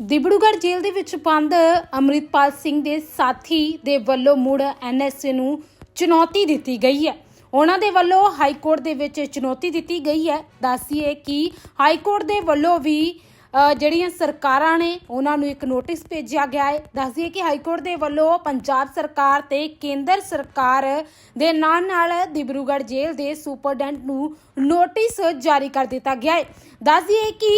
ਦਿਬੜੂਗੜ੍ਹ ਜੇਲ੍ਹ ਦੇ ਵਿੱਚ ਬੰਦ ਅੰਮ੍ਰਿਤਪਾਲ ਸਿੰਘ ਦੇ ਸਾਥੀ ਦੇ ਵੱਲੋਂ ਮੁੜ ਐਨਐਸਏ ਨੂੰ ਚੁਣੌਤੀ ਦਿੱਤੀ ਗਈ ਹੈ। ਉਹਨਾਂ ਦੇ ਵੱਲੋਂ ਹਾਈ ਕੋਰਟ ਦੇ ਵਿੱਚ ਚੁਣੌਤੀ ਦਿੱਤੀ ਗਈ ਹੈ। ਦੱਸੀਏ ਕਿ ਹਾਈ ਕੋਰਟ ਦੇ ਵੱਲੋਂ ਵੀ ਜਿਹੜੀਆਂ ਸਰਕਾਰਾਂ ਨੇ, ਉਹਨਾਂ ਨੂੰ ਇੱਕ ਨੋਟਿਸ ਭੇਜਿਆ ਗਿਆ ਹੈ। ਦੱਸਦੀਏ ਕਿ ਹਾਈ ਕੋਰਟ ਦੇ ਵੱਲੋਂ ਪੰਜਾਬ ਸਰਕਾਰ ਤੇ ਕੇਂਦਰ ਸਰਕਾਰ ਦੇ ਨਾਲ ਨਾਲ ਦਿਬਰੂਗੜ੍ਹ ਜੇਲ੍ਹ ਦੇ ਸੁਪਰਡੈਂਟ ਨੂੰ ਨੋਟਿਸ ਜਾਰੀ ਕਰ ਦਿੱਤਾ ਗਿਆ ਹੈ। ਦੱਸਦੀਏ ਕਿ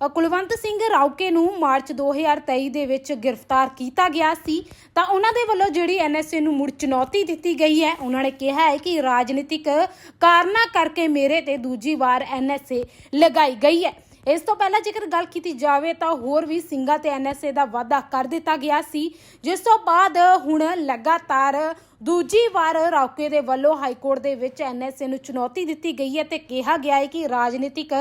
ਕੁਲਵੰਤ ਸਿੰਘ ਰਾਉਕੇ ਨੂੰ ਮਾਰਚ 2023 ਦੇ ਵਿੱਚ ਗ੍ਰਿਫਤਾਰ ਕੀਤਾ ਗਿਆ ਸੀ, ਤਾਂ ਉਹਨਾਂ ਦੇ ਵੱਲੋਂ ਜਿਹੜੀ ਐਨਐਸਏ ਨੂੰ ਮੁੜ ਚੁਣੌਤੀ ਦਿੱਤੀ ਗਈ ਹੈ, ਉਹਨਾਂ ਨੇ ਕਿਹਾ ਹੈ ਕਿ ਰਾਜਨੀਤਿਕ ਕਾਰਨਾਂ ਕਰਕੇ ਮੇਰੇ ਤੇ ਦੂਜੀ ਵਾਰ ਐਨਐਸਏ ਲਗਾਈ ਗਈ ਹੈ। ਇਸ ਤੋਂ ਪਹਿਲਾਂ ਜੇਕਰ ਗੱਲ ਕੀਤੀ ਜਾਵੇ ਤਾਂ ਹੋਰ ਵੀ ਸਿੰਘਾਂ ਤੇ ਐਨਐਸਏ ਦਾ ਵਾਅਦਾ ਕਰ ਦਿੱਤਾ ਗਿਆ ਸੀ, ਜਿਸ ਤੋਂ ਬਾਅਦ ਹੁਣ ਲਗਾਤਾਰ ਦੂਜੀ ਵਾਰ ਰੌਕੇ ਦੇ ਵੱਲੋਂ ਹਾਈ ਕੋਰਟ ਦੇ ਵਿੱਚ ਐਨਐਸਏ ਨੂੰ ਚੁਣੌਤੀ ਦਿੱਤੀ ਗਈ ਹੈ ਤੇ ਕਿਹਾ ਗਿਆ ਹੈ ਕਿ ਰਾਜਨੀਤਿਕ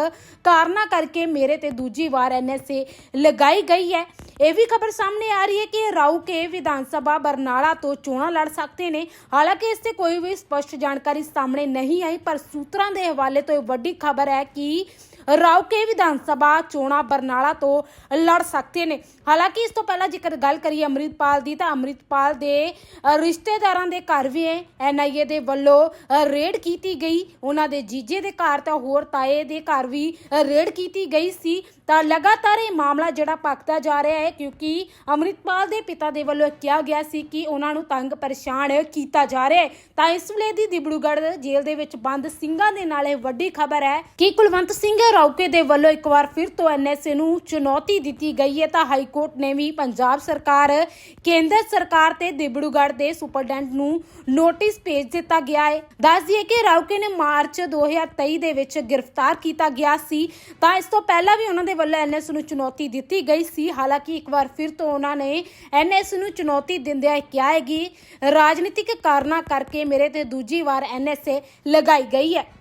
ਕਾਰਨਾਂ ਕਰਕੇ ਮੇਰੇ ਤੇ ਦੂਜੀ ਵਾਰ ਐਨਐਸਏ ਲਗਾਈ ਗਈ ਹੈ। ਇਹ ਵੀ ਖਬਰ ਸਾਹਮਣੇ ਆ ਰਹੀ ਹੈ ਕਿ ਰਾਉਕੇ ਵਿਧਾਨ ਸਭਾ ਬਰਨਾਲਾ ਤੋਂ ਚੋਣਾਂ ਲੜ ਸਕਦੇ ਨੇ। ਹਾਲਾਂਕਿ ਇਸ ਤੇ ਕੋਈ ਵੀ ਸਪਸ਼ਟ ਜਾਣਕਾਰੀ ਸਾਹਮਣੇ ਨਹੀਂ ਆਈ, ਪਰ ਸੂਤਰਾਂ ਦੇ ਹਵਾਲੇ ਤੋਂ ਇਹ ਵੱਡੀ ਖਬਰ ਹੈ ਕਿ ਰਾਉਕੇ ਵਿਧਾਨ ਸਭਾ ਚੋਣਾਂ ਬਰਨਾਲਾ ਤੋਂ ਲੜ ਸਕਦੇ ਨੇ। ਹਾਲਾਂਕਿ ਇਸ ਤੋਂ ਪਹਿਲਾਂ ਜੇਕਰ ਗੱਲ ਕਰੀਏ ਅੰਮ੍ਰਿਤਪਾਲ ਦੀ, ਤਾਂ ਅੰਮ੍ਰਿਤਪਾਲ ਦੇ ਰਿਸ਼ਤੇਦਾਰਾਂ ਦੇ ਘਰ ਵੀ ਐਨਆਈਏ ਦੇ ਵੱਲੋਂ ਰੇਡ ਕੀਤੀ ਗਈ। ਉਹਨਾਂ ਦੇ ਜੀਜੇ ਦੇ ਘਰ ਤਾਂ ਹੋਰ ਤਾਏ ਦੇ ਘਰ ਵੀ ਰੇਡ ਕੀਤੀ ਗਈ ਸੀ। ਤਾਂ ਲਗਾਤਾਰ ਇਹ ਮਾਮਲਾ ਜਿਹੜਾ ਭਖਦਾ ਜਾ ਰਿਹਾ ਹੈ, ਕਿਉਂਕਿ ਅੰਮ੍ਰਿਤਪਾਲ ਦੇ ਪਿਤਾ ਦੇ ਵੱਲੋਂ ਕਿਹਾ ਗਿਆ ਸੀ ਕਿ ਉਹਨਾਂ ਨੂੰ ਤੰਗ ਪਰੇਸ਼ਾਨ ਕੀਤਾ ਜਾ ਰਿਹਾ ਹੈ। ਤਾਂ ਇਸ ਵੇਲੇ ਦੀ ਦਿਬੜੂਗੜ੍ਹ ਜੇਲ੍ਹ ਦੇ ਵਿੱਚ ਬੰਦ ਸਿੰਘਾਂ ਦੇ ਨਾਲ ਇਹ ਵੱਡੀ ਖਬਰ ਹੈ ਕਿ ਕੁਲਵੰਤ ਸਿੰਘ ਰੌਕੇ ਦੇ ਵੱਲੋਂ ਇੱਕ ਵਾਰ ਫਿਰ ਤੋਂ ਐਨਐਸਏ ਨੂੰ ਚੁਣੌਤੀ ਦਿੱਤੀ ਗਈ ਹੈ ਤਾਂ ਹਾਈ ਕੋਰਟ ਨੇ ਵੀ ਪੰਜਾਬ ਸਰਕਾਰ, ਕੇਂਦਰ ਸਰਕਾਰ ਤੇ ਦਿਬੜੂਗੜ੍ਹ ਦੇ ਸੁਪਰਡੈਂਟ ਨੂੰ ਨੋਟਿਸ ਭੇਜ ਦਿੱਤਾ ਗਿਆ ਹੈ। ਦੱਸ ਦਈਏ ਕਿ ਰੌਕੇ ਨੇ ਮਾਰਚ 2023 ਦੇ ਵਿੱਚ ਗ੍ਰਿਫਤਾਰ ਕੀਤਾ ਗਿਆ ਸੀ, ਤਾਂ ਇਸ ਤੋਂ ਪਹਿਲਾਂ ਵੀ ਉਹਨਾਂ ਦੇ ਵੱਲੋਂ ਐਨਐਸ ਨੂੰ ਚੁਣੌਤੀ ਦਿੱਤੀ ਗਈ ਸੀ। ਹਾਲਾਂਕਿ ਇੱਕ ਵਾਰ ਫਿਰ ਤੋਂ ਉਹਨਾਂ ਨੇ ਐਨਐਸ ਨੂੰ ਚੁਣੌਤੀ ਦਿੰਦਿਆਂ ਕਿਹਾ ਹੈ ਕਿ ਰਾਜਨੀਤਿਕ ਕਾਰਨਾਂ ਕਰਕੇ ਮੇਰੇ ਤੇ ਦੂਜੀ ਵਾਰ ਐਨਐਸਏ ਲਗਾਈ ਗਈ ਹੈ।